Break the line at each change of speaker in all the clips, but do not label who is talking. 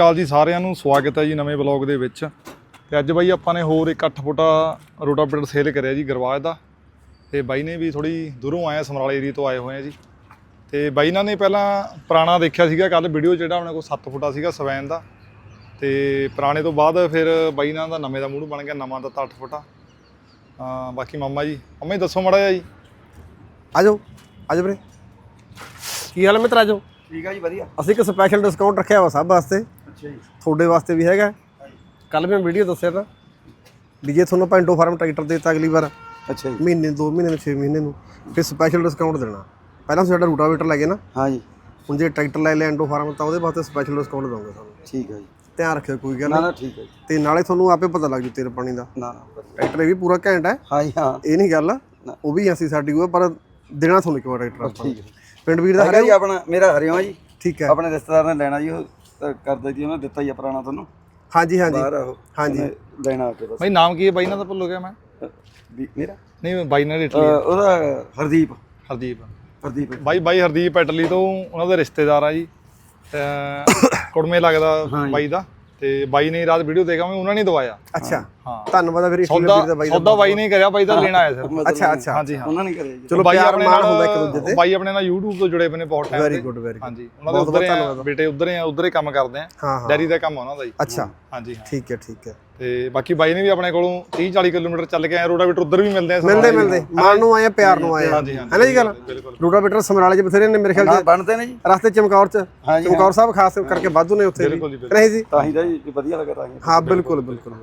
ਕਾਲ ਜੀ ਸਾਰਿਆਂ ਨੂੰ ਸਵਾਗਤ ਹੈ ਜੀ ਨਵੇਂ ਬਲੌਗ ਦੇ ਵਿੱਚ। ਤੇ ਅੱਜ ਬਾਈ ਆਪਾਂ ਨੇ ਹੋਰ ਇੱਕ 8 ਫੁੱਟਾ ਰੋਟਾਵੇਟਰ ਸੇਲ ਕਰਿਆ ਜੀ ਗਰਵਾਜ ਦਾ। ਤੇ ਬਾਈ ਨੇ ਵੀ ਥੋੜੀ ਦੂਰੋਂ ਆਇਆ ਸਮਰਾਲੇ ਏਰੀਆ ਤੋਂ ਆਏ ਹੋਏ ਆ ਜੀ। ਤੇ ਬਾਈ ਨਾਲ ਨੇ ਪਹਿਲਾਂ ਪੁਰਾਣਾ ਦੇਖਿਆ ਸੀਗਾ ਕੱਲ ਵੀਡੀਓ ਜਿਹੜਾ ਆਪਣੇ ਕੋਲ 7 ਫੁੱਟਾ ਸੀਗਾ ਸਵੈਨ ਦਾ। ਤੇ ਪੁਰਾਣੇ ਤੋਂ ਬਾਅਦ ਫਿਰ ਬਾਈ ਨਾਲ ਦਾ ਨਵੇਂ ਦਾ ਮੂਡ ਬਣ ਗਿਆ ਨਵਾਂ ਦਾ ਤਾਂ 8 ਫੁੱਟਾ। ਹਾਂ ਬਾਕੀ ਮਾਮਾ ਜੀ ਮਾਮਾ ਜੀ ਦੱਸੋ ਮੜਾ ਜੀ।
ਆਜੋ ਆਜੋ ਵੀਰੇ। ਕੀ ਹਾਲ ਹੈ ਮਿੱਤਰ ਆਜੋ
ਠੀਕ ਆ ਜੀ ਵਧੀਆ।
ਅਸੀਂ ਇੱਕ ਸਪੈਸ਼ਲ ਡਿਸਕਾਊਂਟ ਰੱਖਿਆ ਵਾ ਸਭ ਵਾਸਤੇ। ਤੁਹਾਡੇ ਵਾਸਤੇ ਵੀ ਹੈਗਾ। ਕੱਲ ਮੈਂ ਵੀਡੀਓ ਦੱਸਿਆ ਤਾਂ ਵੀ ਜੇ ਤੁਹਾਨੂੰ ਪੈਂਟੋ ਫਾਰਮ ਟਰੈਕਟਰ ਦੇ ਦਿੱਤਾ ਅਗਲੀ ਵਾਰ
ਅੱਛਾ ਜੀ।
ਮਹੀਨੇ 2 ਮਹੀਨੇ ਨੂੰ 6 ਮਹੀਨੇ ਨੂੰ ਫਿਰ ਸਪੈਸ਼ਲ ਡਿਸਕਾਊਂਟ ਦੇਣਾ। ਪਹਿਲਾਂ ਤੁਸੀਂ ਸਾਡਾ ਰੂਟਾਵੇਟਰ ਲੈ ਗਏ ਨਾ।
ਹਾਂ ਜੀ।
ਹੁਣ ਜੇ ਟਰੈਕਟਰ ਲੈ ਲਿਆ ਐਂਡੋ ਫਾਰਮ ਤਾਂ ਉਹਦੇ ਵਾਸਤੇ ਸਪੈਸ਼ਲ ਡਿਸਕਾਊਂਟ ਦਵਾਂਗੇ ਤੁਹਾਨੂੰ।
ਠੀਕ ਆ ਜੀ।
ਧਿਆਨ ਰੱਖਿਓ ਕੋਈ ਗੱਲ
ਨਾ
ਨਹੀਂ।
ਨਾ ਠੀਕ ਜੀ।
ਤੇ ਨਾਲੇ ਤੁਹਾਨੂੰ ਆਪੇ ਪਤਾ ਲੱਗ ਜੂ ਤੇਲ ਪਾਣੀ ਦਾ।
ਨਾ।
ਟਰੈਕਟਰ ਵੀ ਪੂਰਾ ਘੈਂਟ ਹੈ।
ਹਾਂ ਜੀ ਹਾਂ।
ਇਹ ਨਹੀਂ ਗੱਲ ਉਹ ਵੀ ਅਸੀਂ ਸਾਡੀ ਉਹ ਪਰ ਦੇਣਾ ਤੁਹਾਨੂੰ ਵਾਰ ਟਰੈਕਟਰ ਆਪਾਂ।
ਠੀਕ ਹੈ
ਪਿੰਡ ਵੀਰ ਦਾ
ਜੀ ਆਪਣਾ ਮੇਰਾ ਹਰਿਓ ਜੀ।
ਠੀਕ ਹੈ।
ਆਪਣੇ ਰਿਸ਼ਤੇਦਾਰ ਨੇ ਲੈਣਾ ਜੀ ਉਹ। ਕਰਦਾ ਜੀ ਉਹਨੇ ਦਿੱਤਾ ਜੀ ਪੁਰਾਣਾ ਤੁਹਾਨੂੰ?
ਹਾਂਜੀ ਹਾਂਜੀ।
ਬਾਹਰ ਆਹੋ
ਹਾਂਜੀ।
ਲੈਣਾ ਆ ਕੇ ਬਸ।
ਬਾਈ ਨਾਮ ਕੀ ਹੈ ਬਾਈ ਨਾਲ ਤਾਂ ਭੁੱਲ ਗਿਆ ਮੈਂ?
ਵੀ ਮੇਰਾ?
ਨਹੀਂ ਬਾਈ ਨਾਲ ਇਟਲੀ
ਉਹਦਾ ਹਰਦੀਪ।
ਹਰਦੀਪ।
ਹਰਦੀਪ।
ਬਾਈ ਬਾਈ ਹਰਦੀਪ ਪੈਟਲੀ ਤੋਂ ਉਹਨਾਂ ਦੇ ਰਿਸ਼ਤੇਦਾਰ ਆ ਜੀ। ਤੇ ਕੁੜਮੇ ਲੱਗਦਾ ਬਾਈ ਦਾ। ਤੇ ਬਾਈ ਨੇ ਰਾਤ ਵੀਡੀਓ ਦੇਖਾਂਗੇ ਉਹਨਾਂ ਨੇ ਦਵਾਇਆ।
ਅੱਛਾ।
ਹਾਂ।
ਧੰਨਵਾਦ ਆ ਵੀਰ ਇਟਲੀ ਵੀਰ
ਸੌਦਾ
ਦਾ ਬਾਈ ਦਾ
ਸੌਦਾ ਬਾਈ ਨੇ ਕਰਿਆ ਬਾਈ ਦਾ ਲੈਣਾ ਆਇਆ ਸਰ
ਅੱਛਾ ਅੱਛਾ।
ਹਾਂਜੀ ਹਾਂ
ਉਹਨਾਂ ਨੇ ਕਰਿਆ ਜੀ।
ਚਲੋ
ਬਾਈ
ਪਿਆਰ
ਆਪਣੇ ਨਾਲ
ਹੁੰਦਾ ਇੱਕ ਦੂਜੇ ਤੇ।
ਬਾਈ ਆਪਣੇ ਨਾਲ YouTube ਤੋਂ ਜੁੜੇ ਨੇ ਬਹੁਤ ਟਾਈਮ
ਵੈਰੀ ਗੁੱਡ ਵੈਰੀ
ਹਾਂਜੀ। ਉਹਨਾਂ ਦੇ ਉਧਰ ਬੇਟੇ ਉਧਰ ਆ ਉਧਰ ਹੀ ਕੰਮ ਕਰਦੇ ਆ। ਡੈਰੀ ਦਾ ਕੰਮ ਆ ਉਹਨਾਂ ਦਾ ਜੀ।
ਅੱਛਾ।
ਹਾਂਜੀ ਹਾਂ।
ਠੀਕ ਹੈ ਠੀਕ ਹੈ।
ਤੇ ਬਾਕੀ ਬਾਈ ਨੇ ਵੀ ਆਪਣੇ ਕੋਲੋਂ 30 40 ਕਿਲੋਮੀਟਰ ਚੱਲ ਕੇ ਆਏ ਰੋਡਾਵੇਟਰ ਉਧਰ ਵੀ ਮਿਲਦੇ ਆ
ਮਿਲਦੇ ਮਿਲਦੇ। ਮਾਣ ਨੂੰ ਆਏ ਪਿਆਰ ਨੂੰ ਆਏ ਹੈ ਨਾ ਜੀ ਗੱਲ? ਰੂਟਾਵੇਟਰ ਸਮਰਾਲੇ ਚ ਬਥੇਰੇ ਨੇ ਮੇਰੇ ਖਿਆਲ ਚ।
ਬਣਦੇ ਨੇ ਜੀ।
ਰਸਤੇ ਚਮਕੌਰ ਚ। ਚਮਕੌਰ ਸਾਹਿਬ ਖਾਸ ਕਰਕੇ ਵਾਧੂ ਨੇ ਉੱਥੇ। ਨਹੀਂ ਜੀ
ਤਾਂ ਹੀ ਦਾ ਜੀ ਵਧੀਆ ਲੱਗਾ ਤਾਂ ਹੀ।
ਹਾਂ ਬਿਲਕੁਲ ਬਿਲਕੁਲ।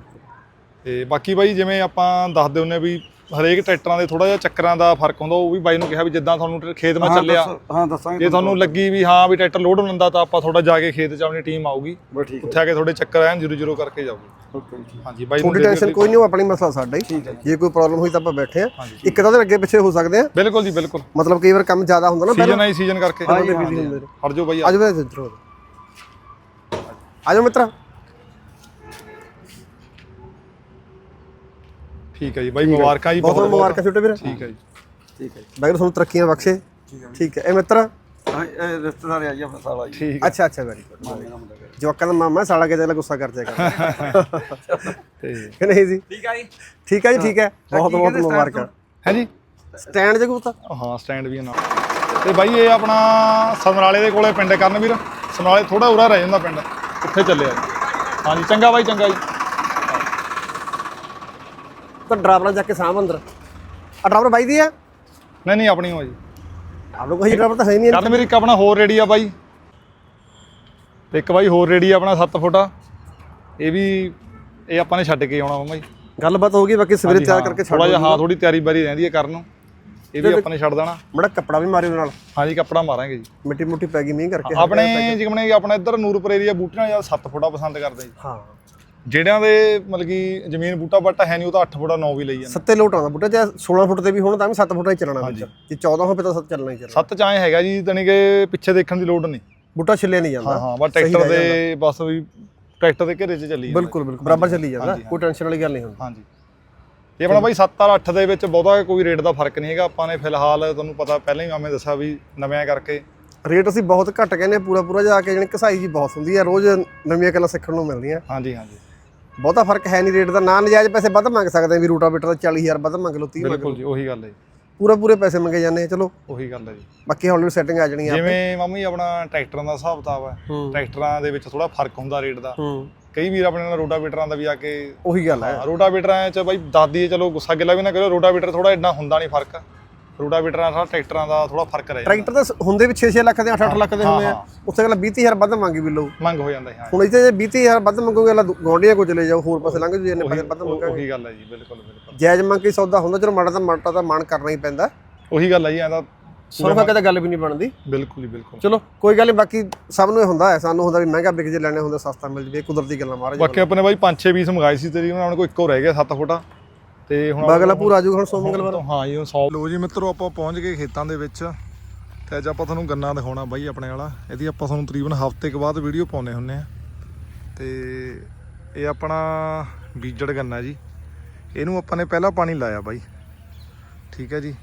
ਤੇ ਬਾਕੀ ਬਾਈ ਜਿਵੇਂ ਆਪਾਂ ਦੱਸਦੇ ਹੁੰਨੇ ਵੀ ਹਰੇਕ ਟਰੈਕਟਰਾਂ ਦੇ ਥੋੜਾ ਜਿਹਾ ਚੱਕਰਾਂ ਦਾ ਫ਼ਰਕ ਹੁੰਦਾ ਉਹ ਵੀ ਬਾਈ ਨੂੰ ਕਿਹਾ ਵੀ ਜਿੱਦਾਂ ਤੁਹਾਨੂੰ ਖੇਤ ਮੈਂ ਚੱਲਿਆ।
ਹਾਂ ਦੱਸਾਂਗੇ
ਜੇ ਤੁਹਾਨੂੰ ਲੱਗੀ ਵੀ ਹਾਂ ਵੀ ਟਰੈਕਟਰ ਲੋਡ ਹੁੰਦਾ ਤਾਂ ਆਪਾਂ ਥੋੜਾ ਜਾ ਕੇ ਖੇਤ 'ਚ ਆਪਣੀ ਟੀਮ ਆਊਗੀ। ਉੱਥੇ ਆ ਕੇ ਥੋੜੇ ਚੱਕਰ ਐਨ ਜ਼ੀਰੋ ਜ਼ੀਰੋ ਕਰਕੇ ਜਾਊਗੀ।
ਓਕੇ ਜੀ
ਹਾਂਜੀ ਬਾਈ
ਤੁਹਾਡੀ ਟੈਨਸ਼ਨ ਕੋਈ ਨਹੀਂ ਉਹ ਆਪਣੀ ਮਸਲਾ ਸਾਡਾ ਹੀ। ਜੇ। ਕੋਈ ਪ੍ਰੋਬਲਮ ਹੋਈ ਤਾਂ ਆਪਾਂ ਬੈਠੇ ਆ ਇੱਕ ਤਾਂ ਉਹਦੇ ਅੱਗੇ ਪਿੱਛੇ ਹੋ ਸਕਦੇ ਆ
ਬਿਲਕੁਲ ਜੀ ਬਿਲਕੁਲ।
ਮਤਲਬ ਕਈ ਵਾਰ ਕੰਮ ਜ਼ਿਆਦਾ ਹੁੰਦਾ ਨਾ
ਸੀਜ਼ਨ ਆਈ ਸੀਜ਼ਨ ਕਰਕੇ।
ਪਹਿਲਾਂ ਬਿਜ਼ੀ ਹੁੰਦੇ ਨੇ
ਹਟ ਜਾਓ ਬਾਈ
ਆਜੋ ਵੇ ਇੱਧਰ ਆਜੋ ਮਿੱਤਰਾ।
ਠੀਕ ਹੈ ਜੀ ਬਾਈ ਮੁਬਾਰਕਾਂ ਜੀ
ਬਹੁਤ ਮੁਬਾਰਕਾਂ ਛੋਟੇ ਵੀਰ।
ਠੀਕ ਹੈ ਜੀ।
ਠੀਕ ਹੈ
ਬਾਈ ਤੁਹਾਨੂੰ ਤਰੱਕੀਆਂ ਬਖਸ਼ੇ। ਠੀਕ ਹੈ। ਇਹ ਮਿੱਤਰ
ਇਹ ਰਿਸ਼ਤੇਦਾਰ ਆ ਜੀ ਆਪਣਾ ਸਾਲਾ ਜੀ।
ਠੀਕ
ਅੱਛਾ ਅੱਛਾ ਵੈਰੀ ਗੁੱਡ
ਮਾਮੇ ਦਾ ਮੁੰਡਾ ਹੈਗਾ।
ਜਵਾਕਾਂ ਦਾ ਮਾਮਾ ਸਾਲਾ ਕਿਤੇ ਗੁੱਸਾ ਕਰ ਜਾਏਗਾ
ਤੇ
ਕਿ ਨਹੀਂ ਜੀ? ਠੀਕ ਹੈ ਜੀ? ਠੀਕ ਹੈ ਜੀ ਠੀਕ ਹੈ। ਬਹੁਤ ਬਹੁਤ ਮੁਬਾਰਕਾਂ।
ਹੈ ਜੀ?
ਸਟੈਂਡ ਜਗੂ ਤਾਂ
ਹਾਂ ਸਟੈਂਡ ਵੀ ਹੈ ਨਾਲ ਤੇ ਬਾਈ ਇਹ ਆਪਣਾ ਸਮਰਾਲੇ ਦੇ ਕੋਲੇ ਪਿੰਡ ਕਰਨਵੀਰ। ਸਮਰਾਲੇ ਥੋੜਾ ਉਰਾ ਰਹਿ ਜਾਂਦਾ ਪਿੰਡ। ਉੱਥੇ ਚੱਲਿਆ ਜੀ। ਹਾਂਜੀ ਚੰਗਾ ਬਾਈ ਚੰਗਾ ਜੀ।
ਤਾਂ ਡਰਾਈਵਰ ਜਾ ਕੇ ਸਾਹਮ ਅੰਦਰ। ਆ ਡਰਾਈਵਰ ਬਾਈ ਦੀ ਹੈ
ਨਹੀਂ ਨਹੀਂ ਆਪਣੀ ਹੋ ਜੀ।
ਆਪ ਲੋਕ ਕੋਈ ਡਰਾਈਵਰ ਤਾਂ ਹੈ ਨਹੀਂ
ਕਰਨਵੀਰ ਇੱਕ ਆਪਣਾ ਹੋਰ ਰੇਡੀ ਆ ਬਾਈ। ਤੇ ਇੱਕ ਬਾਈ ਹੋਰ ਰੇਡੀ ਆਪਣਾ 7 ਫੁੱਟਾ ਇਹ ਵੀ ਇਹ ਆਪਾਂ ਨੇ ਛੱਡ ਕੇ ਆਉਣਾ ਮਮਾ ਜੀ
ਗੱਲਬਾਤ ਹੋ ਗਈ ਬਾਕੀ ਸਵੇਰੇ ਤਿਆਰ ਕਰਕੇ ਛੱਡ
ਥੋੜਾ ਜਿਹਾ ਹਾਂ ਥੋੜੀ ਤਿਆਰੀ ਬਾਰੀ ਰਹਿੰਦੀ ਹੈ ਕਰਨ ਨੂੰ। ਇਹ ਵੀ ਆਪਾਂ ਨੇ ਛੱਡ ਦੇਣਾ।
ਬੜਾ ਕੱਪੜਾ ਵੀ ਮਾਰਿਓ ਨਾਲ।
ਹਾਂਜੀ ਕੱਪੜਾ ਮਾਰਾਂਗੇ ਜੀ।
ਮਿੱਟੀ ਮੁੱਟੀ ਪੈ ਗਈ ਮੀਂਹ ਕਰਕੇ
ਆਪਣੇ ਜਿਵੇਂ ਆਪਣਾ ਇੱਧਰ ਨੂਰਪੁਰ ਏਰੀਆ ਬੂਟਿਆਂ ਜਾਂ 7 ਫੁੱਟਾ ਪਸੰਦ ਕਰਦੇ ਜੀ।
ਹਾਂ।
ਜਿਹੜਿਆਂ ਦੇ ਮਤਲਬ ਕਿ ਜ਼ਮੀਨ ਬੂਟਾ ਬਾਟਾ ਹੈ ਨਹੀਂ ਉਹ ਤਾਂ 8 ਫੁੱਟਾ 9 ਵੀ ਲਈ ਜਾਂਦੇ
ਸੱਤੇ ਲੋਟ ਆਉਂਦਾ ਬੁੱਢਾ ਚਾਹੇ 16 ਫੁੱਟ ਤੇ ਵੀ ਹੋਣ ਤਾਂ ਵੀ 7 ਫੁੱਟ ਹੀ ਚੱਲਣਾ ਵਿੱਚ। ਜੇ 14 ਹੋਵੇ ਤਾਂ 7 ਚੱਲਣਾ ਹੀ ਚੱਲਣਾ।
ਸੱਤ ਚ ਐਂ ਹੈਗਾ ਜੀ ਤਣੀ ਕਿ ਪਿੱਛੇ ਦੇਖਣ ਦੀ ਲੋੜ ਨਹੀਂ।
ਬੁੱਢਾ ਛਿੱਲੇ ਨਹੀਂ ਜਾਂਦਾ।
ਹਾਂ ਹਾਂ ਬਸ ਟਰੈਕਟਰ ਦੇ ਬਸ ਵੀ ਟਰੈਕਟਰ ਦੇ ਘੇਰੇ 'ਚ ਚੱਲੀ ਜਾਂਦਾ।
ਬਿਲਕੁਲ ਬਿਲਕੁਲ। ਬਰਾਬਰ ਚੱਲੀ ਜਾਂਦਾ। ਕੋਈ ਟੈਨਸ਼ਨ ਵਾਲੀ ਗੱਲ ਨਹੀਂ ਹੁੰਦੀ।
ਹਾਂਜੀ। ਇਹ ਆਪਣਾ ਬਾਈ 7 ਔਰ 8 ਦੇ ਵਿੱਚ ਬਹੁਤਾ ਕੋਈ ਰੇਟ ਦਾ ਫ਼ਰਕ ਨਹੀਂ ਹੈਗਾ। ਆਪਾਂ ਨੇ ਫਿਲਹਾਲ ਤੁਹਾਨੂੰ ਪਤਾ ਪਹਿਲਾਂ ਹੀ ਮਾਮੇ ਦੱਸਿਆ ਵੀ ਨਵਿਆਂ ਕਰਕੇ।
ਰੇਟ ਅਸੀਂ ਬਹੁਤ ਘੱਟ ਕਹਿੰਦੇ ਪੂਰਾ ਪੂਰਾ ਜਾ ਕੇ ਜਾਣੀ ਕਸਾਈ ਜੀ ਬਹੁਤ ਹੁੰਦੀ ਹੈ ਰੋਜ਼ ਨਵੀਆਂ ਗੱਲਾਂ ਸਿੱਖਣ ਨੂੰ ਮਿਲਦੀਆਂ।
ਹਾਂਜੀ ਹਾਂਜੀ।
ਬਹੁਤਾ ਫ਼ਰਕ ਹੈ ਨਹੀਂ ਰੇਟ ਦਾ ਨਾ ਨਜਾਇਜ਼ ਪੈਸੇ ਵੱਧ ਮੰਗ ਸਕਦੇ ਆ ਵੀ ਰੂਟਾਵੇਟਰ ਦਾ 40000 ਵੱਧ ਮੰਗ ਲਓ 30 ਮੰਗ
ਬਿਲਕੁਲ ਜੀ ਉਹੀ ਗੱਲ ਹੈ ਜੀ।
ਪੂਰਾ ਪੂਰੇ ਪੈਸੇ ਮੰਗੇ ਜਾਂਦੇ ਆ ਚਲੋ।
ਉਹੀ ਗੱਲ ਹੈ ਜੀ।
ਬਾਕੀ ਹੌਲੀ ਸੈਟਿੰਗ ਆ ਜਾਣੀ ਆ
ਜਿਵੇਂ ਮਾਮੀ ਆਪਣਾ ਟਰੈਕਟਰਾਂ ਦਾ ਹਿਸਾਬ ਕਿਤਾਬ ਹੈ। ਟਰੈਕਟਰਾਂ ਦੇ ਵਿੱਚ ਥੋੜਾ ਫ਼ਰਕ ਹੁੰਦਾ ਰੇਟ ਦਾ।
ਹੂੰ।
ਕਈ ਵੀਰ ਆਪਣੇ ਨਾਲ ਰੋਟਾਵੇਟਰਾਂ ਦਾ ਵੀ ਆ ਕੇ
ਉਹੀ ਗੱਲ ਹੈ।
ਰੋਟਾਵੇਟਰਾਂ 'ਚ ਬਾਈ ਦਾਦੀ ਚਲੋ ਗੁੱਸਾ ਗਿਲਾ ਵੀ ਨਾ ਕਰਿਓ ਰੋਟਾਵੇਟਰ ਥੋੜਾ ਇੰਨਾ ਹੁੰਦਾ ਨਹੀਂ ਫ਼ਰਕ। ਰੋਟਾਵੇਟਰਾਂ ਦਾ ਟਰੈਕਟਰਾਂ ਦਾ ਥੋੜਾ ਫ਼ਰਕ ਰਹਿ ਜਾਂਦਾ।
ਟਰੈਕਟਰ ਤਾਂ ਹੁੰਦੇ ਵੀ 6-6 ਲੱਖ ਦੇ 8-8 ਲੱਖ ਦੇ ਹੁੰਦੇ ਆ। ਉੱਥੇ ਅਗਲਾ 20000 ਵੱਧ ਮੰਗੀ ਵੀ ਲਓ
ਮੰਗ ਹੋ ਜਾਂਦਾ ਹੈ।
ਹੁਣ ਇੱਥੇ ਜੇ 20000 ਵੱਧ ਮੰਗੋਗੇ ਅਗਲਾ ਗੋਂਡੀਆਂ ਕੋ ਚਲੇ ਜਾਓ ਹੋਰ ਪਾਸੇ ਲੰਘ ਜਾਓ ਜੇ ਇੰਨੇ ਪੈਸੇ ਵੱਧ ਮੰਗਾਂਗੇ
ਉਹੀ ਗੱਲ ਹੈ ਜੀ ਬਿਲਕੁਲ ਬਿਲਕੁਲ।
ਜਾਇਜ਼ ਮੰਗ ਕੇ ਸੌਦਾ ਹੁੰਦਾ ਚਲੋ ਮਾੜਾ ਤਾਂ ਮਾੜਾ ਤਾਂ ਮਨ ਕਰਨਾ ਹੀ ਪੈਂਦਾ।
ਉਹੀ ਗੱਲ ਹੈ ਜੀ ਐਂਦਾ
ਸੁਣ ਕੇ ਤਾਂ ਗੱਲ ਵੀ ਨਹੀਂ ਬਣਦੀ।
ਬਿਲਕੁਲ ਹੀ ਬਿਲਕੁਲ।
ਚਲੋ ਕੋਈ ਗੱਲ ਨਹੀਂ ਬਾਕੀ ਸਭ ਨੂੰ ਇਹ ਹੁੰਦਾ ਹੈ ਸਾਨੂੰ ਹੁੰਦਾ ਵੀ ਮਹਿੰਗਾ ਵਿਕ ਜੇ ਲੈਣੇ ਹੁੰਦੇ ਸਸਤਾ ਮਿਲ ਜਵੇ ਕੁਦਰਤੀ ਗੱਲਾਂ ਮਹਾਰਾਜ
ਬਾਕੀ ਆਪਣੇ ਬਾਈ 5-6 ਪੀਸ ਮੰਗਾਏ ਸੀ ਤੇਰੀ ਉਹਨਾਂ ਕੋਲ ਇੱਕੋ ਰਹਿ ਗਿਆ 7 ਫੁੱਟਾ। ਤੇ ਹੁਣ
ਬਗਲਾ ਪੂਰਾ ਆਜੂਗਾ ਹੁਣ ਸੋ ਮੰਗਲਵਾਰ।
ਹਾਂ ਜੀ 100 ਲੋ ਜੀ ਮਿੱਤਰੋ ਆਪਾਂ ਪਹੁੰਚ ਗਏ ਖੇਤਾਂ ਦੇ ਵਿੱਚ। ਤੇ ਅੱਜ ਆਪਾਂ ਤੁਹਾਨੂੰ ਗੰਨਾ ਦਿਖਾਉਣਾ ਬਾਈ ਆਪਣੇ ਵਾਲਾ। ਇਹਦੀ ਆਪਾਂ ਤੁਹਾਨੂੰ ਤਕਰੀਬਨ ਹਫ਼ਤੇ ਕੁ ਬਾਅਦ ਵੀਡੀਓ ਪਾਉਨੇ ਹੁੰਨੇ ਆ। ਤੇ ਇਹ ਆਪਣਾ ਬੀਜੜ ਗੰਨਾ ਜੀ। ਇਹਨੂੰ ਆਪਾਂ ਨੇ ਪਹਿਲਾ ਪਾਣੀ ਲਾਇਆ ਬਾਈ। ਠੀਕ ਹੈ ਜੀ।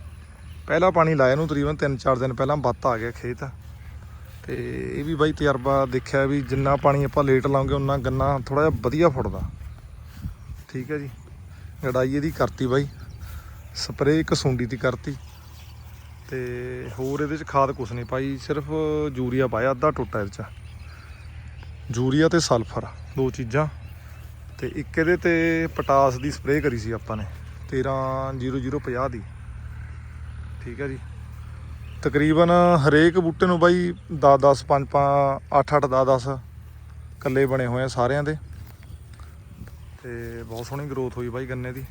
ਪਹਿਲਾ ਪਾਣੀ ਲਾਇਆ ਨੂੰ ਤਕਰੀਬਨ 3-4 ਦਿਨ ਪਹਿਲਾਂ ਬੱਤ ਆ ਗਿਆ ਖੇਤ। ਤੇ ਇਹ ਵੀ ਬਾਈ ਤਜਰਬਾ ਦੇਖਿਆ ਵੀ ਜਿੰਨਾ ਪਾਣੀ ਆਪਾਂ ਲੇਟ ਲਾਉਂਗੇ ਉਨਾ ਗੰਨਾ ਥੋੜਾ ਜਿਹਾ ਵਧੀਆ ਫੁੱਟਦਾ। ਠੀਕ ਹੈ ਜੀ। ਗੜਾਈ ਇਹਦੀ ਕਰਤੀ ਬਾਈ। ਸਪਰੇਅ ਇੱਕ ਸੁੰਡੀ ਦੀ ਕਰਤੀ। ਤੇ ਹੋਰ ਇਹਦੇ ਚ ਖਾਦ ਕੁਛ ਨਹੀਂ ਪਾਈ, ਸਿਰਫ ਯੂਰੀਆ ਪਾਇਆ, ਅੱਧਾ ਟੋਟਾ ਇਹਦੇ ਚ। ਯੂਰੀਆ ਤੇ ਸਲਫਰ, ਦੋ ਚੀਜ਼ਾਂ। ਤੇ ਇੱਕ ਇਹਦੇ ਤੇ ਪਟਾਸ ਦੀ ਸਪਰੇਅ ਕਰੀ ਸੀ ਆਪਾਂ ਨੇ 130050 ਦੀ। ਠੀਕ ਹੈ ਜੀ। ਤਕਰੀਬਨ ਹਰੇਕ ਬੂਟੇ ਨੂੰ ਬਾਈ 10 10 5 5 8 8 10 10 ਕੱਲੇ ਬਣੇ ਹੋਏ ਆ ਸਾਰਿਆਂ ਦੇ। ਤੇ ਬਹੁਤ ਸੋਹਣੀ ਗਰੋਥ ਹੋਈ ਬਾਈ ਗੰਨੇ ਦੀ।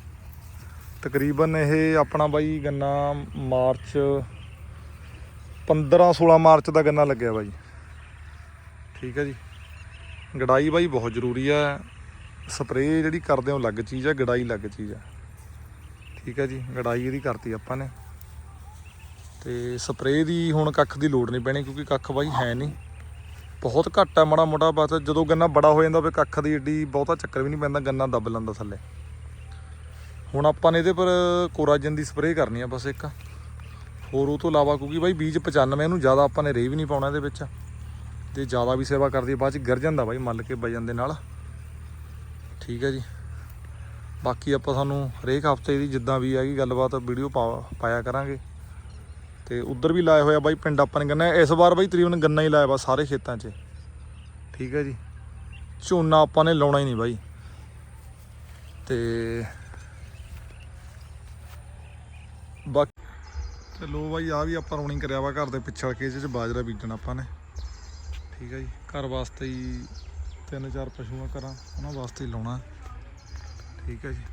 ਤਕਰੀਬਨ ਇਹ ਆਪਣਾ ਬਾਈ ਗੰਨਾ ਮਾਰਚ 15 16 ਮਾਰਚ ਦਾ ਗੰਨਾ ਲੱਗਿਆ ਬਾਈ। ਠੀਕ ਹੈ ਜੀ। ਗੜਾਈ ਬਾਈ ਬਹੁਤ ਜ਼ਰੂਰੀ ਹੈ ਸਪਰੇਅ ਜਿਹੜੀ ਕਰਦੇ ਹੋ ਅਲੱਗ ਚੀਜ਼ ਹੈ ਗੜਾਈ ਅਲੱਗ ਚੀਜ਼ ਹੈ ਠੀਕ ਹੈ ਜੀ। ਗੜਾਈ ਇਹਦੀ ਕਰਤੀ ਆਪਾਂ ਨੇ। ਤੇ ਸਪਰੇਅ ਦੀ ਹੁਣ ਕੱਖ ਦੀ ਲੋੜ ਨਹੀਂ ਪੈਣੀ ਕਿਉਂਕਿ ਕੱਖ ਬਾਈ ਹੈ ਨਹੀਂ। ਬਹੁਤ ਘੱਟ ਹੈ ਮਾੜਾ ਮੋਟਾ ਬਸ ਜਦੋਂ ਗੰਨਾ ਬੜਾ ਹੋ ਜਾਂਦਾ ਫਿਰ ਕੱਖ ਦੀ ਏਡੀ ਬਹੁਤਾ ਚੱਕਰ ਵੀ ਨਹੀਂ ਪੈਂਦਾ ਗੰਨਾ ਦੱਬ ਲੈਂਦਾ ਥੱਲੇ। ਹੁਣ ਆਪਾਂ ਨੇ ਇਹਦੇ ਪਰ ਕੋਰਾਜਨ ਦੀ ਸਪਰੇਅ ਕਰਨੀ ਆ ਬਸ ਇੱਕ। ਹੋਰ ਉਹ ਤੋਂ ਇਲਾਵਾ ਕਿਉਂਕਿ ਬਾਈ ਬੀਜ 95 ਇਹਨੂੰ ਜ਼ਿਆਦਾ ਆਪਾਂ ਨੇ ਰੇ ਵੀ ਨਹੀਂ ਪਾਉਣਾ ਇਹਦੇ ਵਿੱਚ। ਤੇ ਜ਼ਿਆਦਾ ਵੀ ਸੇਵਾ ਕਰਦੀ ਬਾਅਦ ਚ ਗਿਰ ਜਾਂਦਾ ਬਾਈ ਮੱਲ ਕੇ ਵਜਨ ਦੇ ਨਾਲ। ਠੀਕ ਹੈ ਜੀ। ਬਾਕੀ ਆਪਾਂ ਸਾਨੂੰ ਹਰੇਕ ਹਫ਼ਤੇ ਦੀ ਜਿੱਦਾਂ ਵੀ ਹੈਗੀ ਗੱਲਬਾਤ ਵੀਡੀਓ ਪਾਇਆ ਕਰਾਂਗੇ। ਤੇ ਉਧਰ ਵੀ ਲਾਇਆ ਹੋਇਆ ਬਾਈ ਪਿੰਡ ਆਪਾਂ ਨੇ ਗੰਨਾ। ਇਸ ਵਾਰ ਬਾਈ ਤਕਰੀਬਨ ਗੰਨਾ ਹੀ ਲਾਇਆ ਵਾ ਸਾਰੇ ਖੇਤਾਂ 'ਚ। ਠੀਕ ਹੈ ਜੀ। ਝੋਨਾ ਆਪਾਂ ਨੇ ਲਾਉਣਾ ਹੀ ਨਹੀਂ ਬਾਈ। ਤੇ ਬਾਕੀ ਚਲੋ ਬਾਈ ਆ ਵੀ ਆਪਾਂ ਰੋਣੀ ਕਰਿਆ ਵਾ ਘਰ ਦੇ ਪਿੱਛਲ ਕੇ ਚ, ਬਾਜਰਾ ਬੀਜਣਾ ਆਪਾਂ ਨੇ। ਠੀਕ ਹੈ ਜੀ। ਘਰ ਵਾਸਤੇ ਹੀ ਤਿੰਨ ਚਾਰ ਪਸ਼ੂਆਂ ਕਰਾਂ ਉਹਨਾਂ ਵਾਸਤੇ ਹੀ ਲਾਉਣਾ। ਠੀਕ ਹੈ ਜੀ।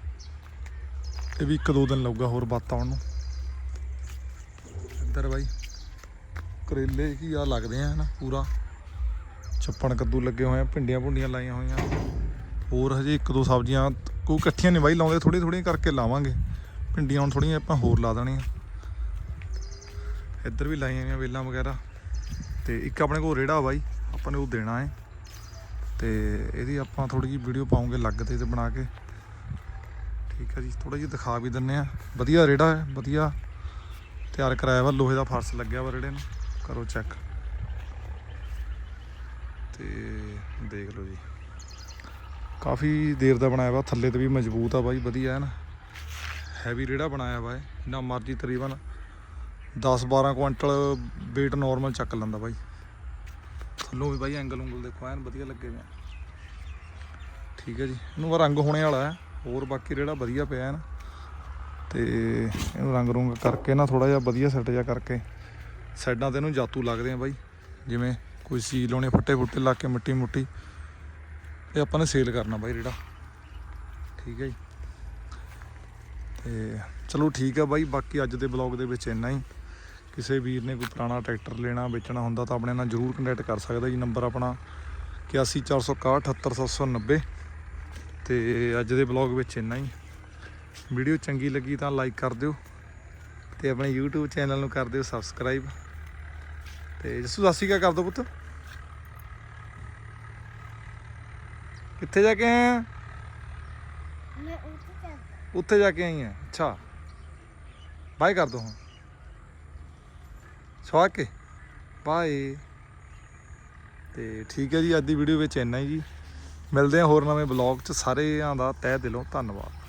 ਇਹ ਵੀ ਇੱਕ ਦੋ ਦਿਨ ਲੱਗੂਗਾ ਹੋਰ ਬਾਤ ਆਉਣ ਨੂੰ। ਇੱਧਰ ਬਾਈ। ਕਰੇਲੇ ਕੀ ਆ ਲੱਗਦੇ ਆ, ਹਨਾ, ਪੂਰਾ। ਛੱਪਣ ਕੱਦੂ ਲੱਗੇ ਹੋਏ ਆ, ਭਿੰਡੀਆਂ ਭੁੰਡੀਆਂ ਲਾਈਆਂ ਹੋਈਆਂ। ਹੋਰ ਹਜੇ ਇੱਕ ਦੋ ਸਬਜ਼ੀਆਂ, ਕੋਈ ਇਕੱਠੀਆਂ ਨਹੀਂ ਬਾਈ, ਲਾਉਂਦੇ ਥੋੜੀ ਥੋੜੀਆਂ ਕਰਕੇ ਲਾਵਾਂਗੇ। ਭਿੰਡੀਆਂ ਹੁਣ ਥੋੜੀਆਂ ਆਪਾਂ ਹੋਰ ਲਾ ਦੇਣੀਆਂ। ਇੱਧਰ ਵੀ ਲਾਈਆਂ ਹੋਈਆਂ ਵੇਲਾਂ ਵਗੈਰਾ। ਤੇ ਇੱਕ ਆਪਣੇ ਕੋਲ ਰੇੜਾ ਬਾਈ, ਆਪਾਂ ਨੇ ਉਹ ਦੇਣਾ ਹੈ। ਤੇ ਇਹਦੀ ਆਪਾਂ ਥੋੜੀ ਜਿਹੀ ਵੀਡੀਓ ਪਾਉਂਗੇ ਲੱਗ ਤੇ ਤੇ ਬਣਾ ਕੇ। ਠੀਕ ਹੈ ਜੀ ਥੋੜਾ ਜਿਹਾ ਦਿਖਾ ਵੀ ਦਿੰਨੇ ਆ ਵਧੀਆ ਰੇੜਾ ਹੈ, ਵਧੀਆ। ਤਿਆਰ ਕਰਾਇਆ ਵਾ, ਲੋਹੇ ਦਾ ਫਰਸ਼ ਲੱਗਿਆ ਵਾ ਰੇੜੇ ਨੂੰ। ਕਰੋ ਚੈੱਕ। ਤੇ ਦੇਖ ਲਓ ਜੀ। ਕਾਫੀ ਦੇਰ ਦਾ ਬਣਾਇਆ ਵਾ, ਥੱਲੇ ਤੇ ਵੀ ਮਜ਼ਬੂਤ ਆ ਬਾਈ, ਵਧੀਆ ਹੈ ਨਾ। ਹੈਵੀ ਰੇੜਾ ਬਣਾਇਆ ਵਾ ਇਹ, ਜਿੰਨਾ ਮਰਜ਼ੀ ਤਕਰੀਬਨ 10 12 ਕੁਇੰਟਲ weight ਨਾਰਮਲ ਚੱਕ ਲੈਂਦਾ ਬਾਈ। ਥੱਲੋਂ ਵੀ ਬਾਈ ਐਂਗਲ ਉਂਗਲ ਦੇਖੋ, ਐਨ ਵਧੀਆ ਲੱਗੇ ਹੋਏ ਠੀਕ ਹੈ ਜੀ। ਇਹਨੂੰ ਰੰਗ ਹੋਣੇ ਵਾਲਾ ਹੈ, ਹੋਰ ਬਾਕੀ ਰੇੜਾ ਵਧੀਆ ਪਿਆ ਹੈ ਨਾ। ਤੇ ਇਹਨੂੰ ਰੰਗ ਰੁੰਗ ਕਰਕੇ ਨਾ ਥੋੜਾ ਜਿਹਾ ਵਧੀਆ ਸੈੱਟ ਜਿਹਾ ਕਰਕੇ ਸਾਈਡਾਂ ਤੇ ਇਹਨੂੰ ਜਾਤੂ ਲੱਗਦੇ ਆ ਬਾਈ। ਜਿਵੇਂ ਕੋਈ ਸੀ ਲਾਉਣੇ ਫੱਟੇ ਫੁੱਟੇ ਲਾ ਕੇ ਮਿੱਟੀ ਮੁੱਟੀ। ਇਹ ਆਪਾਂ ਨੇ ਸੇਲ ਕਰਨਾ ਬਾਈ ਰੇੜਾ ਠੀਕ ਹੈ ਜੀ। ਤੇ ਚਲੋ ਠੀਕ ਆ ਬਾਈ, ਬਾਕੀ ਅੱਜ ਦੇ ਬਲੌਗ ਦੇ ਵਿੱਚ ਇੰਨਾ ਹੀ। ਕਿਸੇ ਵੀਰ ਨੇ ਕੋਈ ਪੁਰਾਣਾ ਟਰੈਕਟਰ ਲੈਣਾ, ਵੇਚਣਾ ਹੁੰਦਾ ਤਾਂ ਆਪਣੇ ਨਾਲ ਜਰੂਰ ਕੰਟੈਕਟ ਕਰ ਸਕਦਾ ਜੀ। ਨੰਬਰ ਆਪਣਾ 814161 78790 ਤੇ ਅੱਜ ਦੇ ਬਲੌਗ ਵਿੱਚ ਇੰਨਾ ਹੀ। ਵੀਡੀਓ ਚੰਗੀ ਲੱਗੀ ਤਾਂ ਲਾਈਕ ਕਰ ਦਿਓ ਤੇ ਆਪਣੇ YouTube ਚੈਨਲ ਨੂੰ ਕਰ ਦਿਓ ਸਬਸਕ੍ਰਾਈਬ। ਤੇ ਜਸੂ ਸਾਸੀ ਕਾ ਕਰ ਦੋ ਪੁੱਤ। ਕਿੱਥੇ ਜਾ ਕੇ ਆਏ ਆ?
ਮੈਂ ਉੱਥੇ ਚੱਲ
ਉੱਥੇ ਜਾ ਕੇ ਆਈ ਆ। ਅੱਛਾ। ਬਾਏ ਕਰ ਦੋ ਹੁਣ। ਸਵਾ ਕੇ। ਬਾਏ। ਤੇ ਠੀਕ ਹੈ ਜੀ ਅੱਜ ਦੀ ਵੀਡੀਓ ਵਿੱਚ ਇੰਨਾ ਹੀ ਜੀ। ਮਿਲਦੇ ਹਾਂ ਹੋਰ ਨਵੇਂ ਬਲੌਗ 'ਚ। ਸਾਰਿਆਂ ਦਾ ਤਹਿ ਦਿਲੋਂ ਧੰਨਵਾਦ।